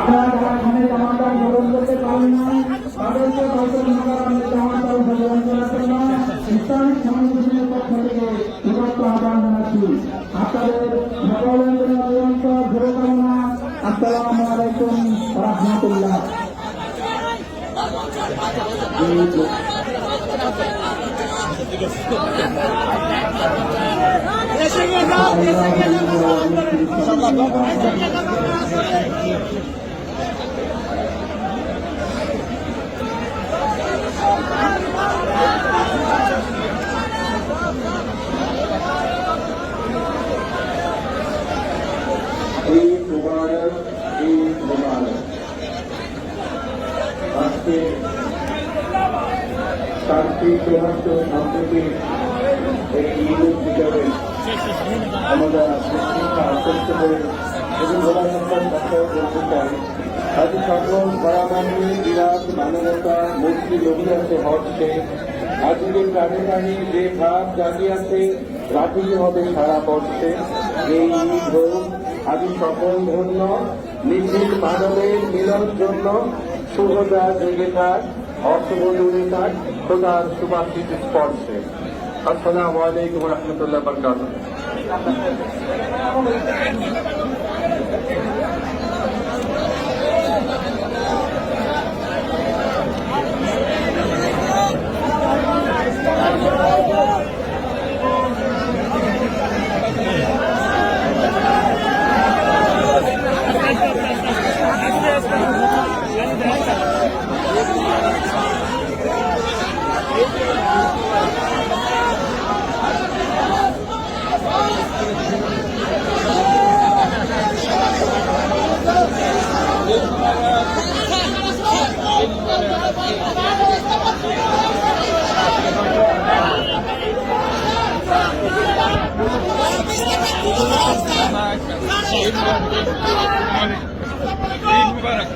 আপনারা যারা ধানের জামাটা গ্রহণ করতে পারেন না। তাদেরকে হয়তো মহারামের জামাটা গ্রহণ করার জন্য ইসলামিক সংগঠনের পক্ষ থেকে বিভক্ত আহ্বান জানাচ্ছি। আপনাদের সকলের জন্য নিরন্তর শুভকামনা। আসসালামু আলাইকুম রহমতুল্লাহ। ঈদ মুবারক ঈদ মুবারক আজকে শান্তি সৌহার্দ্য সম্প্রীতি এই ঈদ উদ্যোগে আমরা আশ্বস্ত করে এবং গোলাসত্তার কথা বলতে চাই আজ সকল গড়ামানি বিরাট, মানবতা মুক্তি লভিয়াছে হচ্ছে আজকের কানে কানে যে ভাব জাগিয়াছে রাখিতে হবে সারা বর্ষে। এই ঈদ হোক আজ সকল ধন্য। নিখিল মানবের মিলন জন্য শুভদা জেগে থাক অর্থবন্ধুরে থাক খোদার সুবাসিত স্পর্শে। আসসালামু আলাইকুম রহমতুল্লাহ বরকাত মুবারক